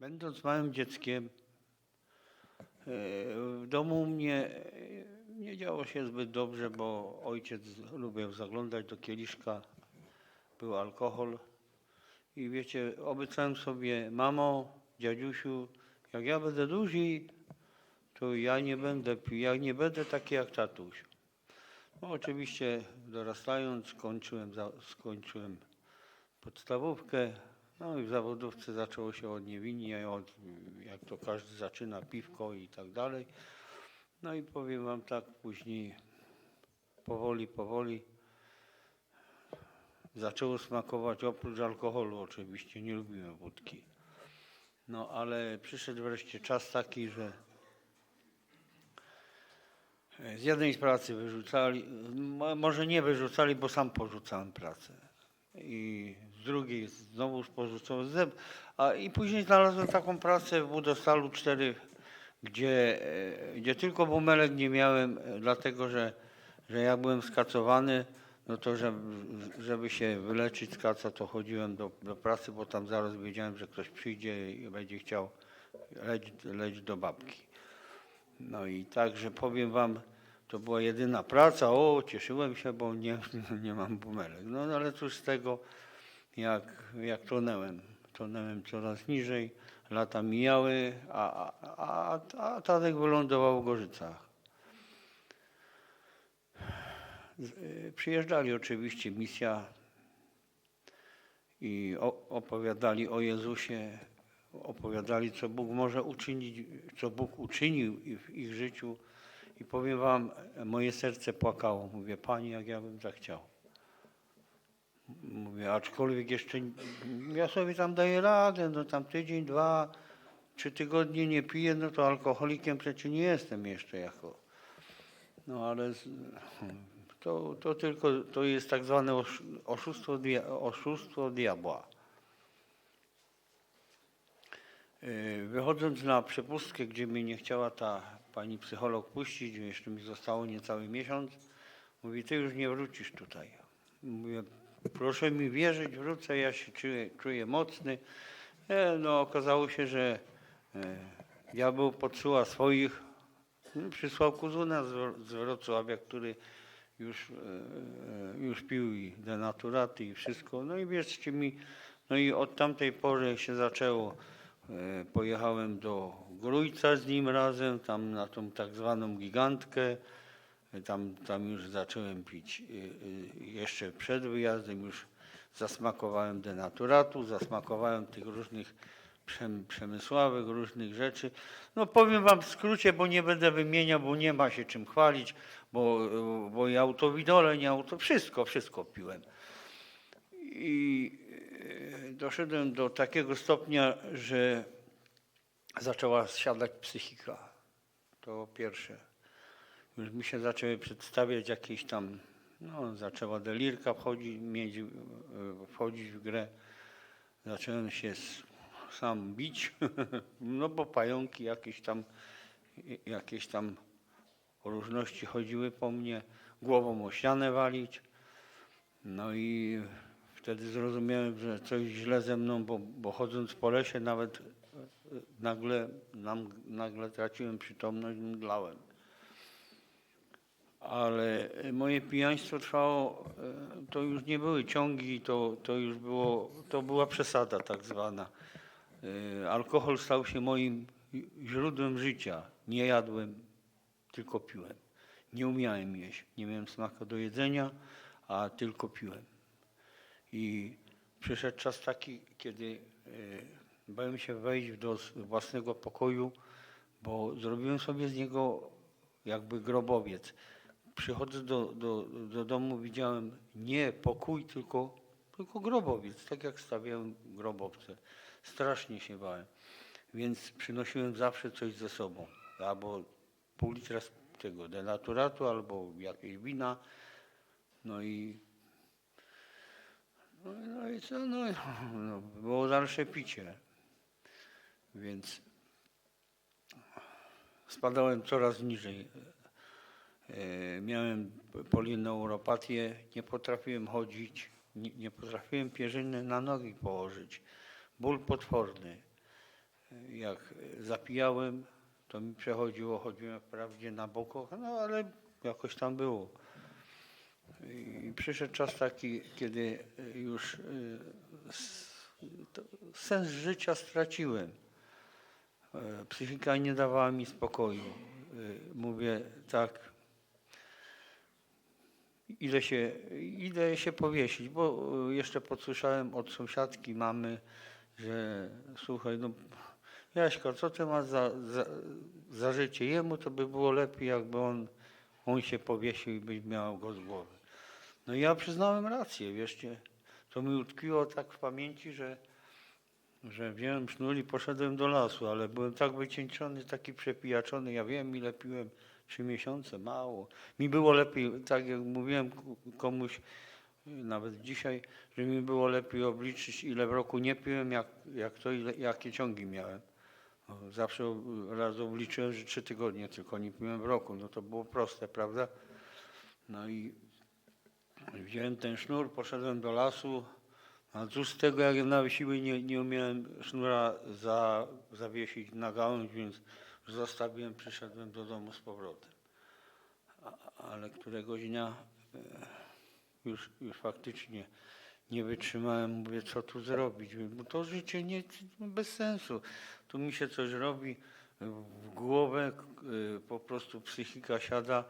Będąc małym dzieckiem, e, w domu mnie nie działo się zbyt dobrze, bo ojciec lubił zaglądać do kieliszka, był alkohol. I wiecie, obiecałem sobie, mamo, dziadziusiu, jak ja będę duży, to ja nie będę pił, ja nie będę taki jak tatuś. No, oczywiście dorastając skończyłem, skończyłem podstawówkę, no i w zawodówce zaczęło się od niewinnie, od, jak to każdy zaczyna, piwko i tak dalej. No i powiem wam tak, później powoli, powoli zaczęło smakować oprócz alkoholu oczywiście, nie lubiłem wódki. No ale przyszedł wreszcie czas taki, że z jednej z pracy wyrzucali, mo- może nie wyrzucali, bo sam porzucałem pracę. I z drugiej znowu porzucałem, ze- a i później znalazłem taką pracę w Budostalu 4, gdzie, e, gdzie tylko bumelek nie miałem, e, dlatego że, że ja byłem skacowany, no to żeby, żeby się wyleczyć z kaca, to chodziłem do, do pracy, bo tam zaraz wiedziałem, że ktoś przyjdzie i będzie chciał leć, leć do babki. No i także powiem wam, to była jedyna praca. O, cieszyłem się, bo nie, nie mam bumelek. No ale cóż z tego, jak, jak tonęłem. Tonęłem coraz niżej, lata mijały, a, a, a, a Tadek wylądował w Gorzycach. Y, Przyjeżdżali oczywiście misja i opowiadali o Jezusie, opowiadali, co Bóg może uczynić, co Bóg uczynił w ich życiu. I powiem wam, moje serce płakało. Mówię, Panie, jak ja bym tak chciał. Mówię, aczkolwiek jeszcze ja sobie tam daję radę, no tam tydzień, dwa, trzy tygodnie nie piję, no to alkoholikiem przecież nie jestem jeszcze jako. No ale to, to tylko, to jest tak zwane osz- oszustwo, oszustwo diabła. Yy, Wychodząc na przepustkę, gdzie mnie nie chciała ta pani psycholog puścić, jeszcze mi zostało niecały miesiąc, mówi, ty już nie wrócisz tutaj. Mówię, proszę mi wierzyć, wrócę, ja się czuję, czuję mocny. E, no okazało się, że e, diabeł podsyła swoich, no, przysłał kuzuna z, Wro- z Wrocławia, który już, e, już pił i denaturaty i wszystko. No i wierzcie mi, no i od tamtej pory się zaczęło. E, Pojechałem do Grójca z nim razem, tam na tą tak zwaną gigantkę. E, Tam, tam już zacząłem pić. e, Jeszcze przed wyjazdem już zasmakowałem denaturatu, zasmakowałem tych różnych przem- przemysławych, różnych rzeczy. No powiem wam w skrócie, bo nie będę wymieniał, bo nie ma się czym chwalić, bo, bo i autowidole, nie auto, wszystko, wszystko piłem. Doszedłem do takiego stopnia, że zaczęła siadać psychika. To pierwsze. Już mi się zaczęły przedstawiać jakieś tam, no zaczęła delirka wchodzić, e, wchodzić w grę. Zacząłem się sam bić, no bo pająki jakieś tam, jakieś tam różności chodziły po mnie, głową o ścianę walić. No i wtedy zrozumiałem, że coś źle ze mną, bo, bo chodząc po lesie nawet e, nagle, nam, nagle traciłem przytomność, mdlałem. Ale moje pijaństwo trwało, e, to już nie były ciągi, to, to już było, to była przesada tak zwana. E, Alkohol stał się moim źródłem życia. Nie jadłem, tylko piłem. Nie umiałem jeść, nie miałem smaku do jedzenia, a tylko piłem. I przyszedł czas taki, kiedy e, bałem się wejść do własnego pokoju, bo zrobiłem sobie z niego jakby grobowiec. Przychodzę do, do, do domu, widziałem nie pokój, tylko, tylko grobowiec, tak jak stawiałem grobowce. Strasznie się bałem. Więc przynosiłem zawsze coś ze sobą. Albo pół litra tego denaturatu, albo jakieś wina. No i no, no i co, no, no, było dalsze picie. Więc spadałem coraz niżej. E, Miałem polineuropatię, nie potrafiłem chodzić, nie, nie potrafiłem pierzyny na nogi położyć. Ból potworny. jak zapijałem, to mi przechodziło, chodziłem wprawdzie na bokach, no ale jakoś tam było. I przyszedł czas taki, kiedy już y, s- to sens życia straciłem. E, Psychika nie dawała mi spokoju. Mówię tak, ile się, idę się powiesić, bo jeszcze podsłyszałem od sąsiadki mamy, że słuchaj, no Jaśka, co ty masz za, za, za życie? Jemu to by było lepiej, jakby on, on się powiesił i byś miał go z głowy. No i ja przyznałem rację, wierzcie, to mi utkwiło tak w pamięci, że, że wziąłem sznur i poszedłem do lasu, ale byłem tak wycieńczony, taki przepijaczony, ja wiem ile piłem, trzy miesiące, mało. Mi było lepiej, tak jak mówiłem komuś, nawet dzisiaj, że mi było lepiej obliczyć, ile w roku nie piłem, jak, jak to, ile, jakie ciągi miałem. No, Zawsze raz obliczyłem, że trzy tygodnie tylko nie piłem w roku, no to było proste, prawda? No i wziąłem ten sznur, poszedłem do lasu, a cóż z tego, jak na siły nie, nie umiałem sznura za, zawiesić na gałąź, więc zostawiłem, przyszedłem do domu z powrotem. A, ale któregoś dnia e, już, już faktycznie nie wytrzymałem, mówię, co tu zrobić, bo to życie nie, bez sensu. Tu mi się coś robi w głowę, y, po prostu psychika siada,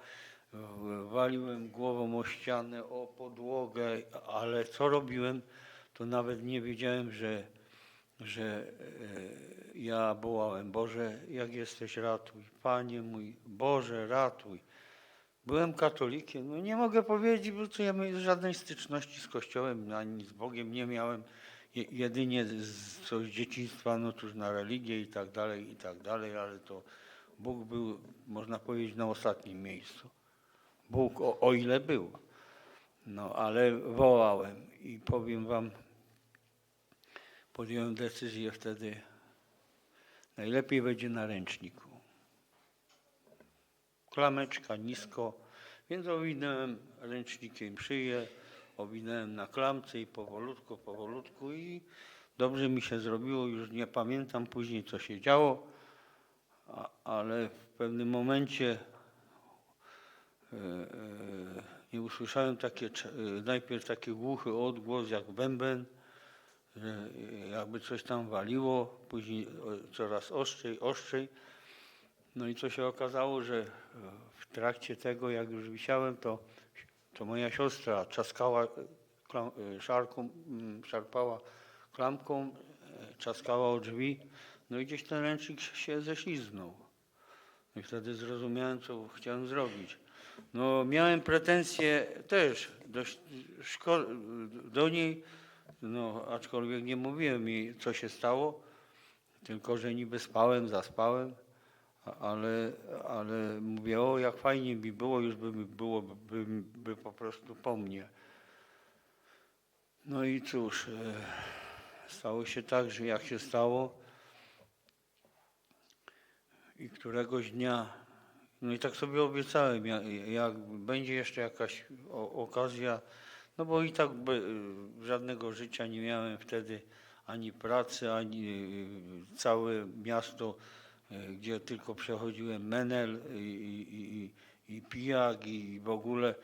waliłem głową o ścianę, o podłogę, ale co robiłem, to nawet nie wiedziałem, że, że e, ja wołałem, Boże, jak jesteś, ratuj, Panie mój, Boże, ratuj. Byłem katolikiem, no nie mogę powiedzieć, bo ja żadnej styczności z Kościołem, ani z Bogiem nie miałem. Je- Jedynie z, co z dzieciństwa, no cóż, na religię i tak dalej, i tak dalej, ale to Bóg był, można powiedzieć, na ostatnim miejscu. Bóg, o, o ile był. No, ale wołałem i powiem wam, podjąłem decyzję wtedy, najlepiej będzie na ręczniku klameczka nisko, więc owinąłem ręcznikiem szyję, owinąłem na klamce i powolutku, powolutku i dobrze mi się zrobiło, już nie pamiętam później co się działo, a, ale w pewnym momencie e, e, nie usłyszałem takie, e, najpierw taki głuchy odgłos jak bęben, jakby coś tam waliło, później coraz ostrzej, ostrzej. No i co się okazało, że w trakcie tego, jak już wisiałem, to, to moja siostra czaskała klam, szarką, mm, szarpała klamką, czaskała o drzwi, no i gdzieś ten ręcznik się ześliznął. No I wtedy zrozumiałem, co chciałem zrobić. No miałem pretensje też do, szko- do niej, no aczkolwiek nie mówiłem jej, co się stało, tylko że niby spałem, zaspałem. Ale, ale mówię, o jak fajnie mi było, już by mi było, by, by, by po prostu po mnie. No i cóż, e, stało się tak, że jak się stało i któregoś dnia, no i tak sobie obiecałem, jak, będzie jeszcze jakaś okazja, no bo i tak e, żadnego życia nie miałem wtedy, ani pracy, ani e, całe miasto gdzie tylko przechodziłem menel i, i, i, i pijak i w ogóle.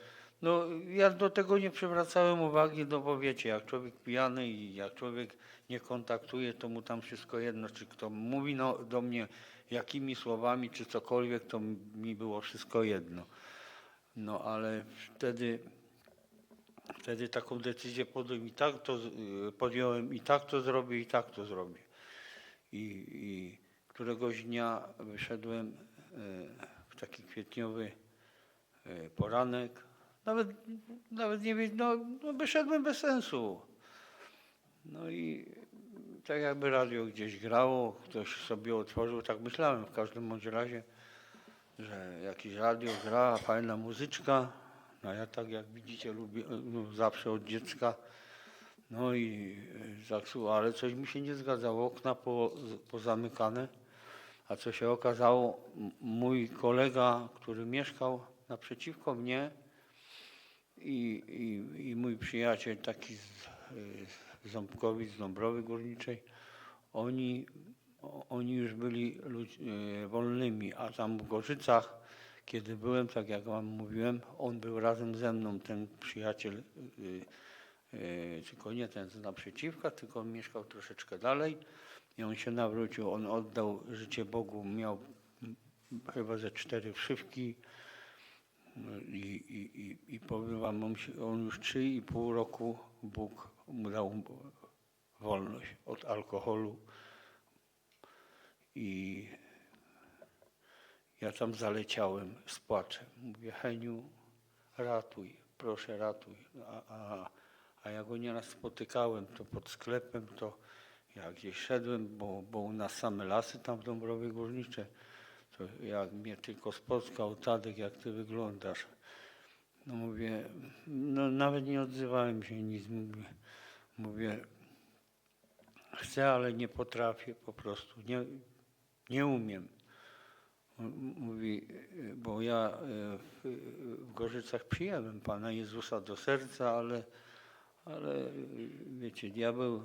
No ja do tego nie przywracałem uwagi, no bo wiecie, jak człowiek pijany i jak człowiek nie kontaktuje, to mu tam wszystko jedno, czy kto mówi no, do mnie jakimi słowami, czy cokolwiek, to mi było wszystko jedno. No ale wtedy, wtedy taką decyzję podjąłem i tak to, y, podjąłem i tak to zrobię, i tak to zrobię. I, i któregoś dnia wyszedłem e, w taki kwietniowy e, poranek. Nawet, nawet nie wiem, no, no wyszedłem bez sensu. No i tak jakby radio gdzieś grało, ktoś sobie otworzył, tak myślałem w każdym bądź razie, że jakieś radio gra, fajna muzyczka. No ja tak jak widzicie lubię no, zawsze od dziecka. No i tak, ale coś mi się nie zgadzało, okna po, pozamykane. A co się okazało, mój kolega, który mieszkał naprzeciwko mnie i, i, i mój przyjaciel taki z, y, Ząbkowic, z Dąbrowy Górniczej, oni oni już byli ludź, e, wolnymi, a tam w Gorzycach, kiedy byłem, tak jak wam mówiłem, on był razem ze mną, ten przyjaciel, e, e, tylko nie ten z naprzeciwka, tylko on mieszkał troszeczkę dalej i on się nawrócił, on oddał życie Bogu, miał chyba ze cztery wszywki i, i, i, i powiem wam, on, już trzy i pół roku Bóg mu dał wolność od alkoholu i ja tam zaleciałem z płaczem. Mówię, Heniu, ratuj, proszę ratuj. A, a, a ja go nieraz spotykałem, to pod sklepem, to jak gdzieś szedłem, bo, bo u nas same lasy tam w Dąbrowie Górnicze, to jak mnie tylko spotkał, Tadek, jak ty wyglądasz. No mówię, no nawet nie odzywałem się nic, mówię, mówię chcę, ale nie potrafię po prostu, nie, nie umiem. Mówi, bo ja y, w, Gorzycach przyjąłem Pana Jezusa do serca, ale, ale wiecie, diabeł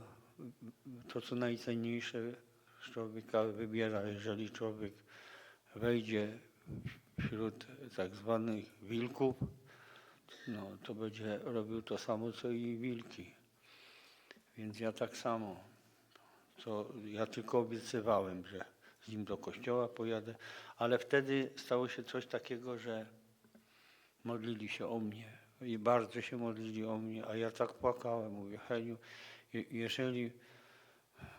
to co najcenniejsze z człowieka wybiera, jeżeli człowiek wejdzie wśród tak zwanych wilków, no to będzie robił to samo co i wilki. Więc ja tak samo. To ja tylko obiecywałem, że z nim do kościoła pojadę, ale wtedy stało się coś takiego, że modlili się o mnie i bardzo się modlili o mnie, a ja tak płakałem, mówię, Heniu, je- jeżeli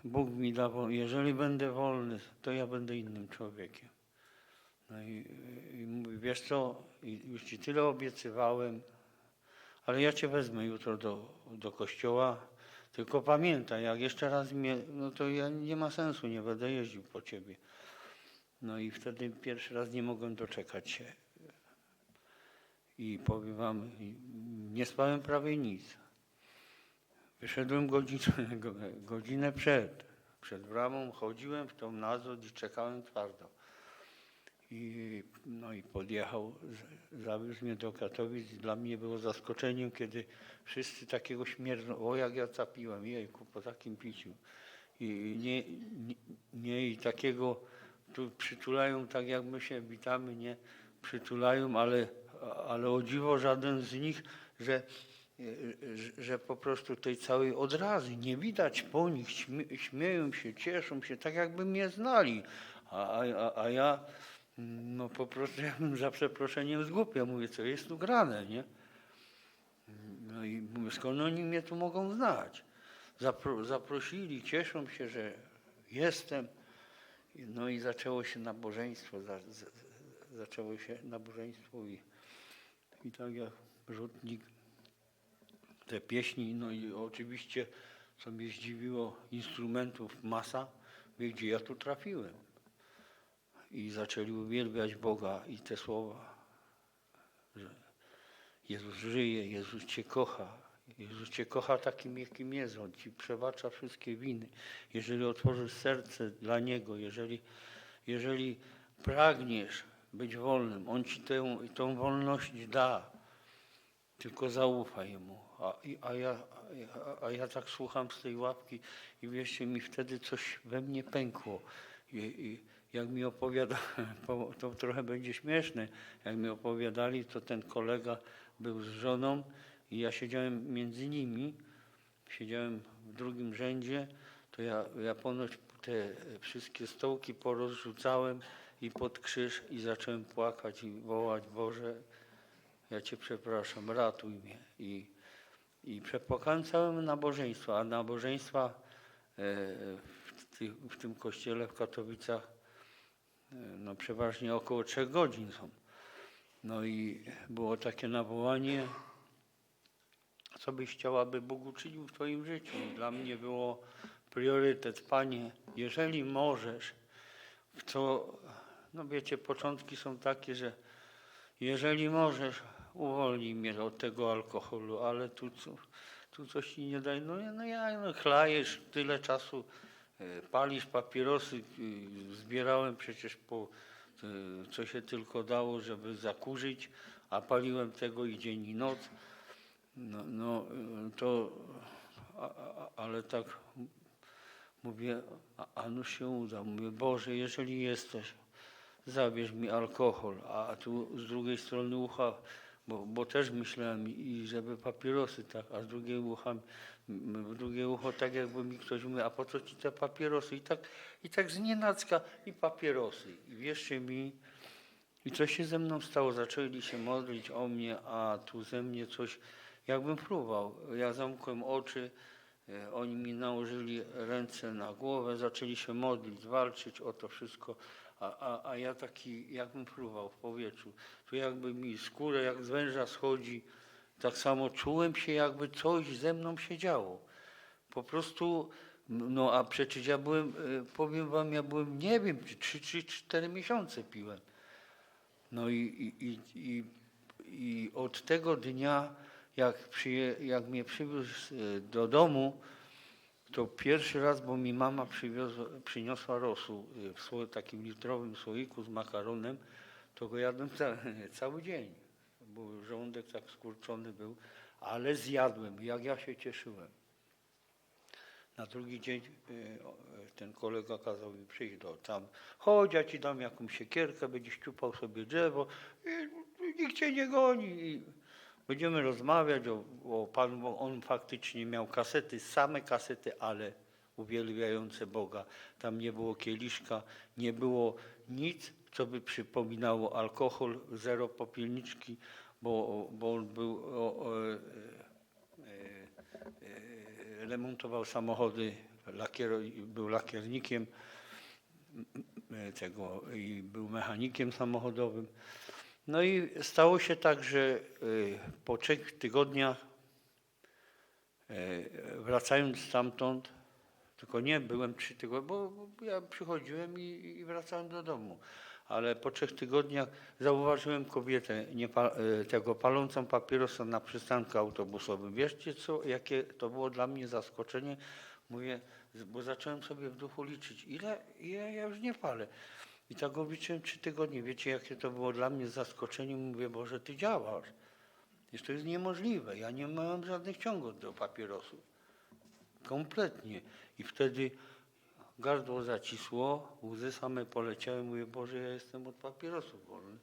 Bóg mi da, jeżeli będę wolny, to ja będę innym człowiekiem. No i, i wiesz co, już ci tyle obiecywałem, ale ja cię wezmę jutro do, do kościoła, tylko pamiętaj, jak jeszcze raz mnie, no to ja nie ma sensu, nie będę jeździł po ciebie. No i wtedy pierwszy raz nie mogłem doczekać się. I powiem wam, nie spałem prawie nic. Wyszedłem godzinę, go- godzinę przed. Przed bramą chodziłem w tą nazwę i czekałem twardo. I, no i podjechał, zawiózł mnie do Katowic. Dla mnie było zaskoczeniem, kiedy wszyscy takiego śmierdzą, o jak ja capiłem, jejku, po takim piciu. I nie, nie, nie i takiego tu przytulają tak jak my się witamy, nie przytulają, ale, ale o dziwo żaden z nich, że, że, po prostu tej całej odrazy nie widać po nich, śmie, śmieją się, cieszą się, tak jakby mnie znali. A, a, a ja no po prostu ja bym za przeproszeniem zgłupiał, mówię, co jest tu grane, nie? No i mówię, skąd oni mnie tu mogą znać? Zapro, zaprosili, cieszą się, że jestem. No i zaczęło się nabożeństwo, za, za, zaczęło się nabożeństwo i, i tak jak rzutnik, te pieśni, no i oczywiście, co mnie zdziwiło, instrumentów masa, gdzie ja tu trafiłem. I zaczęli uwielbiać Boga i te słowa, że Jezus żyje, Jezus Cię kocha, Jezus Cię kocha takim, jakim jest. On Ci przebacza wszystkie winy. Jeżeli otworzysz serce dla Niego, jeżeli, jeżeli pragniesz być wolnym, On Ci tę, tą wolność da. Tylko zaufaj Mu. A, a, ja, a, a ja tak słucham z tej łapki i wierzcie mi, wtedy coś we mnie pękło. I, i jak mi opowiada, po- to trochę będzie śmieszne, jak mi opowiadali, to ten kolega był z żoną i ja siedziałem między nimi, siedziałem w drugim rzędzie, to ja, ja ponoć te wszystkie stołki porozrzucałem i pod krzyż i zacząłem płakać i wołać, Boże, ja Cię przepraszam, ratuj mnie. I, i przepłakałem całe nabożeństwo, a nabożeństwa e, w, w tym kościele w Katowicach no przeważnie około trzech godzin są. No i było takie nawołanie, co byś chciała, by Bóg uczynił w Twoim życiu. Dla mnie było priorytet, Panie, jeżeli możesz, w co, no wiecie, początki są takie, że jeżeli możesz, uwolnij mnie od tego alkoholu, ale tu, co- tu coś ci nie daj. No, no ja no, chlajesz tyle czasu, e, palisz papierosy, y, zbierałem przecież po y, co się tylko dało, żeby zakurzyć, a paliłem tego i dzień i noc. No, no to, a, a, ale tak Mówię, a, a no się uda. Mówię, Boże, jeżeli jesteś, zabierz mi alkohol, a tu z drugiej strony ucha, bo, bo też myślałem i żeby papierosy, tak, a z drugiej ucha, w drugie ucho tak jakby mi ktoś mówił, a po co ci te papierosy? I tak, i tak znienacka i papierosy. I wierzcie mi, i co się ze mną stało? Zaczęli się modlić o mnie, a tu ze mnie coś, jakbym próbował. Ja zamknąłem oczy, e, oni mi nałożyli ręce na głowę, zaczęli się modlić, walczyć o to wszystko, a, a, a ja taki, jakbym próbował w powietrzu. Tu jakby mi skóra jak z węża schodzi, tak samo czułem się, jakby coś ze mną się działo. Po prostu, no a przecież ja byłem, e, powiem wam, ja byłem, nie wiem, 3 czy 4 miesiące piłem. No i, i, i, i, i od tego dnia, jak, przyje, jak mnie przywiózł e, do domu, to pierwszy raz, bo mi mama przyniosła rosół e, w sło, takim litrowym słoiku z makaronem, to go jadłem ca, cały dzień, bo żołądek tak skurczony był, ale zjadłem, jak ja się cieszyłem. Na drugi dzień y, y, ten kolega kazał mi przyjść do tam, chodź, ja ci dam jakąś siekierkę, będziesz ciupał sobie drzewo i nikt cię nie goni. Będziemy rozmawiać o, o Panu, bo on faktycznie miał kasety, same kasety, ale uwielbiające Boga. Tam nie było kieliszka, nie było nic, co by przypominało alkohol, zero popielniczki, bo, bo on był o, o, e, e, remontował samochody, lakier, był lakiernikiem e, tego i był mechanikiem samochodowym. No i stało się tak, że e, po trzech tygodniach e, wracając stamtąd, tylko nie byłem trzy tygodnie, bo ja przychodziłem i, i wracałem do domu. Ale po trzech tygodniach zauważyłem kobietę e, tego palącą papierosa na przystanku autobusowym. Wieszcie co, jakie to było dla mnie zaskoczenie? Mówię, bo zacząłem sobie w duchu liczyć, ile, ile ja już nie palę. I tak obliczyłem trzy tygodnie. Wiecie, jakie to było dla mnie zaskoczenie? Mówię, Boże, Ty działasz. Przecież to jest niemożliwe. Ja nie mam żadnych ciągów do papierosów. Kompletnie. I wtedy gardło zacisło, łzy same poleciały. Mówię, Boże, ja jestem od papierosów wolny.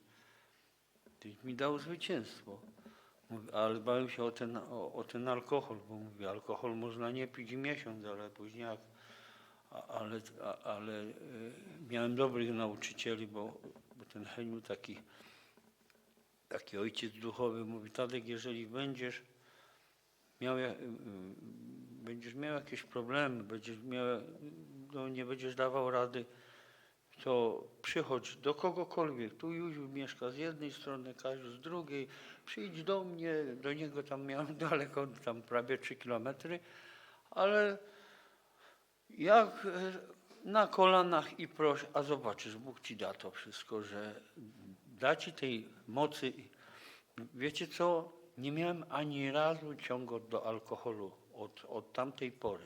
Tyś mi dał zwycięstwo. Mówię, ale bałem się o ten, o, o ten alkohol, bo mówię, alkohol można nie pić miesiąc, ale później jak ale, ale e, miałem dobrych nauczycieli, bo, bo ten Heniu taki, taki ojciec duchowy mówi, Tadek, jeżeli będziesz miał, będziesz miał jakieś problemy, będziesz miał, no, nie będziesz dawał rady, to przychodź do kogokolwiek. Tu Józiu mieszka z jednej strony, Kaziu z drugiej. Przyjdź do mnie, do niego tam miałem daleko, tam prawie 3 kilometry, ale jak e, na kolanach i proś, a zobaczysz, Bóg ci da to wszystko, że da ci tej mocy. Wiecie co? Nie miałem ani razu ciągu do alkoholu od, od tamtej pory.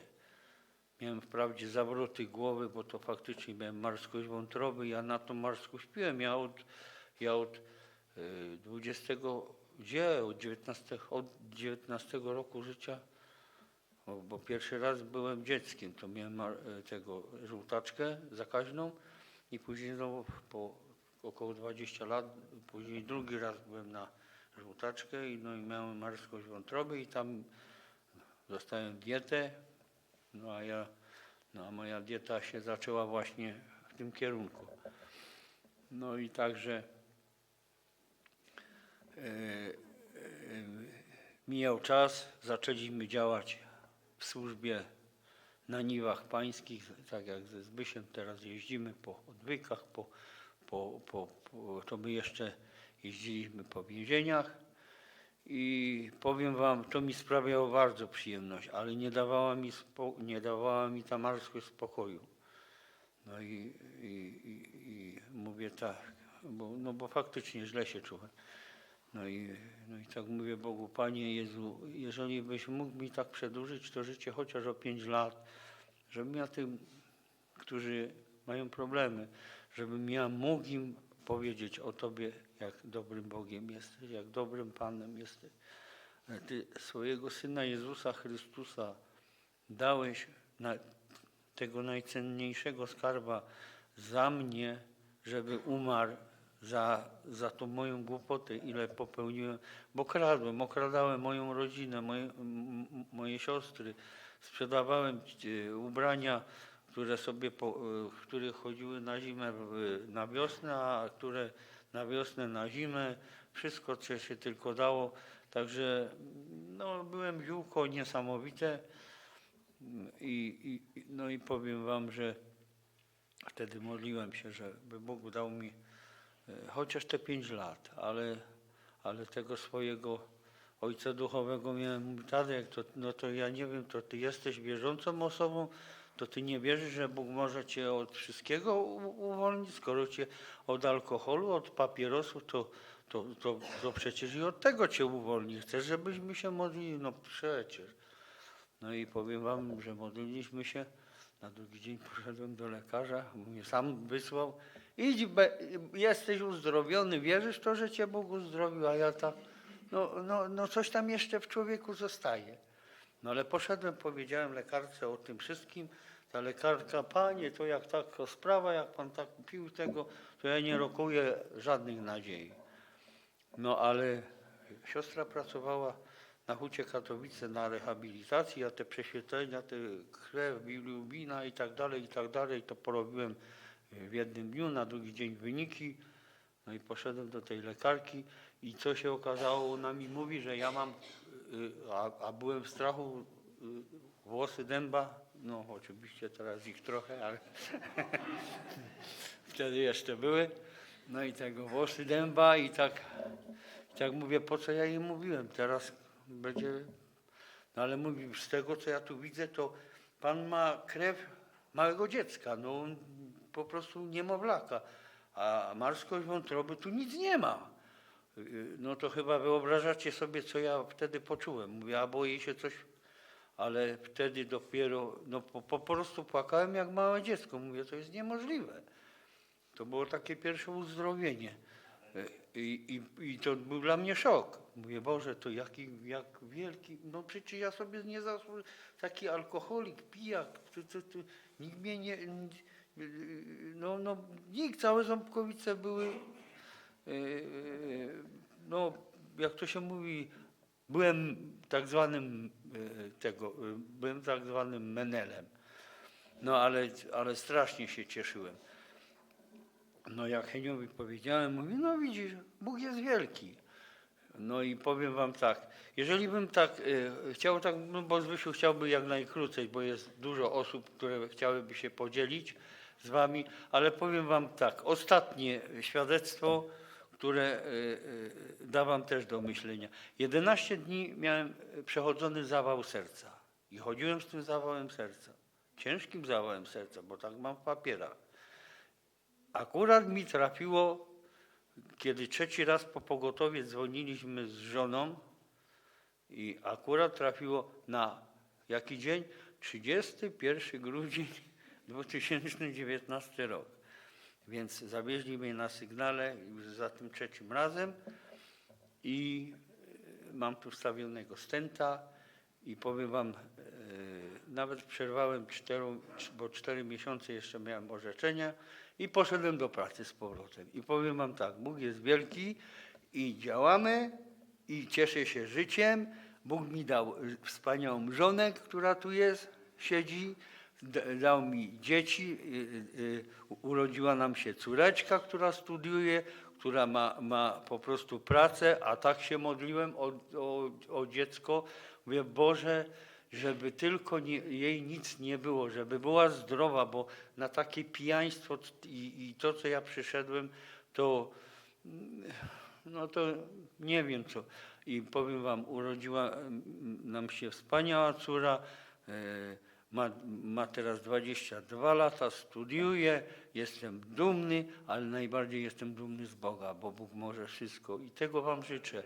Miałem wprawdzie zawroty głowy, bo to faktycznie miałem marskość wątroby. Ja na tą marskość piłem. Ja od, ja od y, 20, gdzie? Od 19, od 19 roku życia bo, bo pierwszy raz byłem dzieckiem, to miałem e, tego żółtaczkę zakaźną i później znowu po około 20 lat, później drugi raz byłem na żółtaczkę i, no i miałem marskość wątroby i tam dostałem dietę, no a ja, no a moja dieta się zaczęła właśnie w tym kierunku. No i także e, e, mijał czas, zaczęliśmy działać w służbie na niwach pańskich, tak jak ze Zbysiem teraz jeździmy po odwykach, po, po, po, po, to my jeszcze jeździliśmy po więzieniach i powiem wam, to mi sprawiało bardzo przyjemność, ale nie dawała mi, spo, nie dawała mi ta marskość spokoju. No i, i, i, i mówię tak, bo, no bo faktycznie źle się czułem. No i, no i tak mówię Bogu, Panie Jezu, jeżeli byś mógł mi tak przedłużyć to życie chociaż o pięć lat, żebym ja tym, którzy mają problemy, żebym ja mógł im powiedzieć o Tobie, jak dobrym Bogiem jesteś, jak dobrym Panem jesteś. Ty swojego Syna Jezusa Chrystusa dałeś na tego najcenniejszego skarba za mnie, żeby umarł za, za tą moją głupotę, ile popełniłem, bo kradłem, okradałem moją rodzinę, moje, moje siostry, sprzedawałem e, ubrania, które sobie, po, e, w których chodziły na zimę, na wiosnę, a które na wiosnę, na zimę, wszystko, co się tylko dało. Także no, byłem ziółko niesamowite. I, i, no i powiem wam, że wtedy modliłem się, żeby Bóg dał mi chociaż te pięć lat, ale, ale tego swojego ojca duchowego miałem, Tadek, to, no to ja nie wiem, to ty jesteś wierzącą osobą, to ty nie wierzysz, że Bóg może cię od wszystkiego uwolnić, skoro cię od alkoholu, od papierosów, to, to, to, to przecież i od tego cię uwolni. Chcesz, żebyśmy się modlili? No przecież. No i powiem wam, że modliliśmy się. Na drugi dzień poszedłem do lekarza, mnie sam wysłał. Idź, be, jesteś uzdrowiony, wierzysz w to, że cię Bóg uzdrowił, a ja tak, no, no, no coś tam jeszcze w człowieku zostaje. No ale poszedłem, powiedziałem lekarce o tym wszystkim. Ta lekarka, panie, to jak taka sprawa, jak pan tak pił tego, to ja nie rokuję żadnych nadziei. No ale siostra pracowała na Hucie Katowice na rehabilitacji, a te prześwietlenia, te krew, bilirubina i tak dalej, i tak dalej, to porobiłem w jednym dniu, na drugi dzień wyniki. No i poszedłem do tej lekarki i co się okazało, ona mi mówi, że ja mam, y, a, a byłem w strachu, y, włosy dęba, no oczywiście teraz ich trochę, ale wtedy jeszcze były. No i tego włosy dęba i tak, tak mówię, po co ja jej mówiłem, teraz będzie, no ale mówi, z tego co ja tu widzę, to pan ma krew małego dziecka, no po prostu niemowlaka, a marskość wątroby tu nic nie ma. No to chyba wyobrażacie sobie, co ja wtedy poczułem. Mówię, a boję się coś, ale wtedy dopiero, no po, po prostu płakałem jak małe dziecko. Mówię, to jest niemożliwe. To było takie pierwsze uzdrowienie. I, i, I to był dla mnie szok. Mówię, Boże, to jaki, jak wielki, no przecież ja sobie nie zasłużę, taki alkoholik, pijak, nikt mnie nie, no, no nikt, całe Ząbkowice były, yy, no jak to się mówi, byłem tak zwanym yy, tego, byłem tak zwanym menelem. No ale, ale strasznie się cieszyłem. No jak Heniowi powiedziałem, mówi, no widzisz, Bóg jest wielki. No i powiem wam tak, jeżeli bym tak chciał tak, no bo Zbysiu chciałby jak najkrócej, bo jest dużo osób, które chciałyby się podzielić z wami, ale powiem wam tak, ostatnie świadectwo, które y, y, da wam też do myślenia. 11 dni miałem przechodzony zawał serca i chodziłem z tym zawałem serca. Ciężkim zawałem serca, bo tak mam w papierach. Akurat mi trafiło, kiedy trzeci raz po pogotowie dzwoniliśmy z żoną i akurat trafiło na jaki dzień? 31 grudzień 2019 rok. Więc zawieźli mnie na sygnale już za tym trzecim razem i e, mam tu wstawionego stenta i powiem wam, e, nawet przerwałem czteru, bo cztery miesiące jeszcze miałem orzeczenia i poszedłem do pracy z powrotem. I powiem wam tak, Bóg jest wielki i działamy i cieszę się życiem. Bóg mi dał wspaniałą żonę, która tu jest, siedzi, dał mi dzieci, y, y, urodziła nam się córeczka, która studiuje, która ma, ma po prostu pracę, a tak się modliłem o, o, o dziecko. Mówię, Boże, żeby tylko nie, jej nic nie było, żeby była zdrowa, bo na takie pijaństwo i, i to, co ja przyszedłem, to no to nie wiem co. I powiem wam, urodziła mm, nam się wspaniała córa, e, ma, ma teraz 22 lata, studiuje, jestem dumny, ale najbardziej jestem dumny z Boga, bo Bóg może wszystko i tego wam życzę.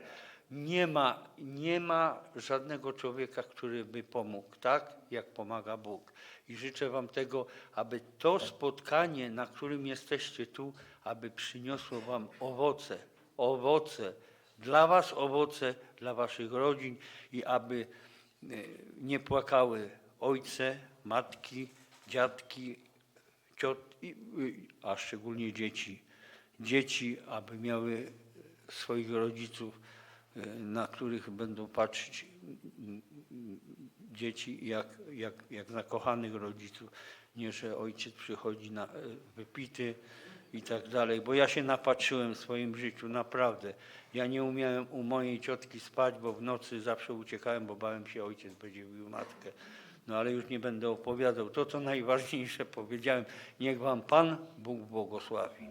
Nie ma, nie ma żadnego człowieka, który by pomógł tak, jak pomaga Bóg. I życzę wam tego, aby to spotkanie, na którym jesteście tu, aby przyniosło wam owoce, owoce, dla was owoce, dla waszych rodzin i aby e, nie płakały ojce, matki, dziadki, ciot, i- a szczególnie dzieci, dzieci, aby miały swoich rodziców, e, na których będą patrzeć mm, dzieci jak, jak, jak na kochanych rodziców, nie że ojciec przychodzi na, wypity i tak dalej, bo ja się napatrzyłem w swoim życiu, naprawdę. Ja nie umiałem u mojej ciotki spać, bo w nocy zawsze uciekałem, bo bałem się, ojciec będzie bił matkę. No ale już nie będę opowiadał. To, co najważniejsze powiedziałem, niech wam Pan Bóg błogosławi.